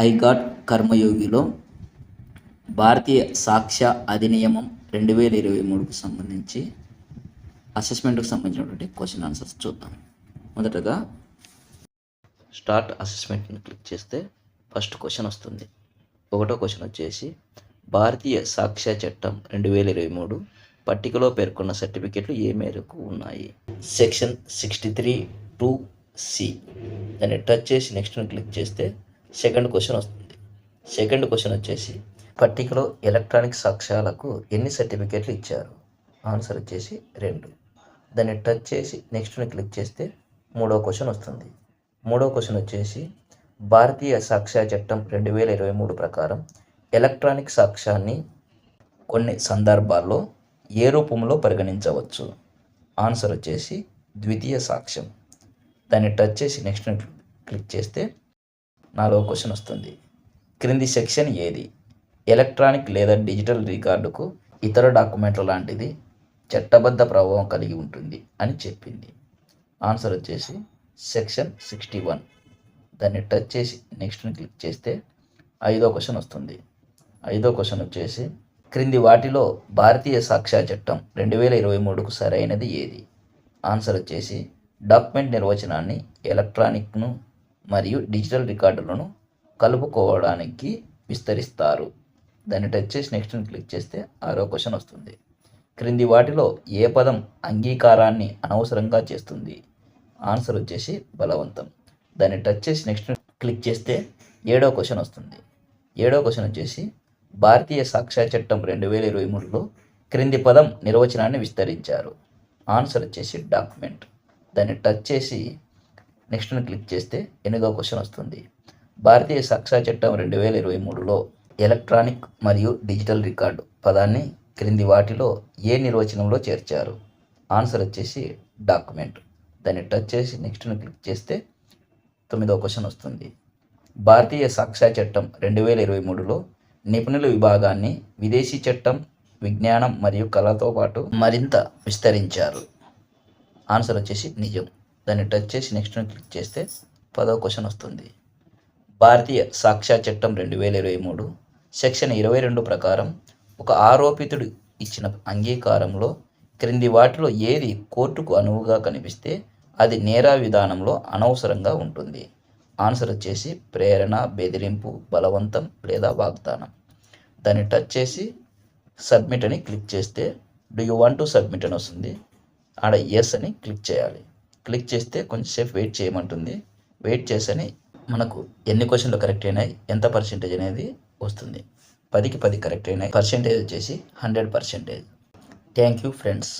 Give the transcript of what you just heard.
I got కర్మయోగిలో భారతీయ సాక్ష్య అధినియమం రెండు వేల ఇరవై మూడుకు సంబంధించి అసెస్మెంట్కి సంబంధించినటువంటి క్వశ్చన్ ఆన్సర్స్ చూద్దాం. మొదటగా స్టార్ట్ అసెస్మెంట్ని క్లిక్ చేస్తే ఫస్ట్ క్వశ్చన్ వస్తుంది. ఒకటో క్వశ్చన్ వచ్చేసి భారతీయ సాక్ష్య చట్టం రెండు వేల ఇరవై మూడు పట్టికలో పేర్కొన్న సర్టిఫికెట్లు ఏ మేరకు ఉన్నాయి? Section sixty three two C. దాన్ని టచ్ చేసి నెక్స్ట్ని క్లిక్ చేస్తే సెకండ్ క్వశ్చన్ వస్తుంది. సెకండ్ క్వశ్చన్ వచ్చేసి పట్టికలో ఎలక్ట్రానిక్ సాక్ష్యాలకు ఎన్ని సర్టిఫికేట్లు ఇచ్చారు? ఆన్సర్ వచ్చేసి రెండు. దాన్ని టచ్ చేసి నెక్స్ట్ని క్లిక్ చేస్తే మూడో క్వశ్చన్ వస్తుంది. మూడో క్వశ్చన్ వచ్చేసి భారతీయ సాక్ష్య చట్టం రెండు వేల ఇరవై మూడు ప్రకారం ఎలక్ట్రానిక్ సాక్ష్యాన్ని కొన్ని సందర్భాల్లో ఏ రూపంలో పరిగణించవచ్చు? ఆన్సర్ వచ్చేసి ద్వితీయ సాక్ష్యం. దాన్ని టచ్ చేసి నెక్స్ట్ క్లిక్ చేస్తే నాలుగో క్వశ్చన్ వస్తుంది. క్రింది సెక్షన్ ఏది? ఎలక్ట్రానిక్ లేదా డిజిటల్ రికార్డుకు ఇతర డాక్యుమెంట్ల లాంటిది చట్టబద్ధ ప్రభావం కలిగి ఉంటుంది అని చెప్పింది. ఆన్సర్ వచ్చేసి సెక్షన్ సిక్స్టీ వన్. దాన్ని టచ్ చేసి నెక్స్ట్ని క్లిక్ చేస్తే ఐదో క్వశ్చన్ వస్తుంది. ఐదో క్వశ్చన్ వచ్చేసి క్రింది వాటిలో భారతీయ సాక్ష్య చట్టం రెండు వేల ఇరవై మూడుకు సరైనది ఏది? ఆన్సర్ వచ్చేసి డాక్యుమెంట్ నిర్వచనాన్ని ఎలక్ట్రానిక్ను మరియు డిజిటల్ రికార్డులను కలుపుకోవడానికి విస్తరిస్తారు. దాన్ని టచ్ చేసి నెక్స్ట్ క్లిక్ చేస్తే ఆరో క్వశ్చన్ వస్తుంది. క్రింది వాటిలో ఏ పదం అంగీకారాన్ని అనవసరంగా చేస్తుంది? ఆన్సర్ వచ్చేసి బలవంతం. దాన్ని టచ్ చేసి నెక్స్ట్ క్లిక్ చేస్తే ఏడో క్వశ్చన్ వస్తుంది. ఏడో క్వశ్చన్ వచ్చేసి భారతీయ సాక్ష్య చట్టం రెండు వేల ఇరవై మూడులో క్రింది పదం నిర్వచనాన్ని విస్తరించారు. ఆన్సర్ వచ్చేసి డాక్యుమెంట్ దాన్ని టచ్ చేసి నెక్స్ట్ని క్లిక్ చేస్తే ఎనిమిదో క్వశ్చన్ వస్తుంది. భారతీయ సాక్షా చట్టం రెండు వేల ఇరవై మూడులో ఎలక్ట్రానిక్ మరియు డిజిటల్ రికార్డు పదాన్ని క్రింది వాటిలో ఏ నిర్వచనంలో చేర్చారు? ఆన్సర్ వచ్చేసి డాక్యుమెంట్. దాన్ని టచ్ చేసి నెక్స్ట్ను క్లిక్ చేస్తే తొమ్మిదో క్వశ్చన్ వస్తుంది. భారతీయ సాక్షా చట్టం రెండు వేల ఇరవై మూడులో నిపుణుల విభాగాన్ని విదేశీ చట్టం విజ్ఞానం మరియు కళతో పాటు మరింత విస్తరించారు. ఆన్సర్ వచ్చేసి నిజం. దాన్ని టచ్ చేసి నెక్స్ట్ క్లిక్ చేస్తే పదో క్వశ్చన్ వస్తుంది. భారతీయ సాక్ష్య చట్టం రెండు వేల ఇరవై మూడు సెక్షన్ ఇరవై రెండు ప్రకారం ఒక ఆరోపితుడు ఇచ్చిన అంగీకారంలో క్రింది వాటిలో ఏది కోర్టుకు అనువుగా కనిపిస్తే అది నేరా విధానంలో అనవసరంగా ఉంటుంది. ఆన్సర్ వచ్చేసి ప్రేరణ బెదిరింపు బలవంతం లేదా వాగ్దానం. దాన్ని టచ్ చేసి సబ్మిట్ అని క్లిక్ చేస్తే do you want to submit అని వస్తుంది. ఆడ ఎస్ అని క్లిక్ చేయాలి. క్లిక్ చేస్తే కొంచెంసేపు వెయిట్ చేయమంటుంది. వెయిట్ చేసని మనకు ఎన్ని క్వశ్చన్లు కరెక్ట్ అయినాయి ఎంత పర్సెంటేజ్ అనేది వస్తుంది. పదికి పది కరెక్ట్ అయినాయి. పర్సెంటేజ్ వచ్చేసి hundred percentage thank you friends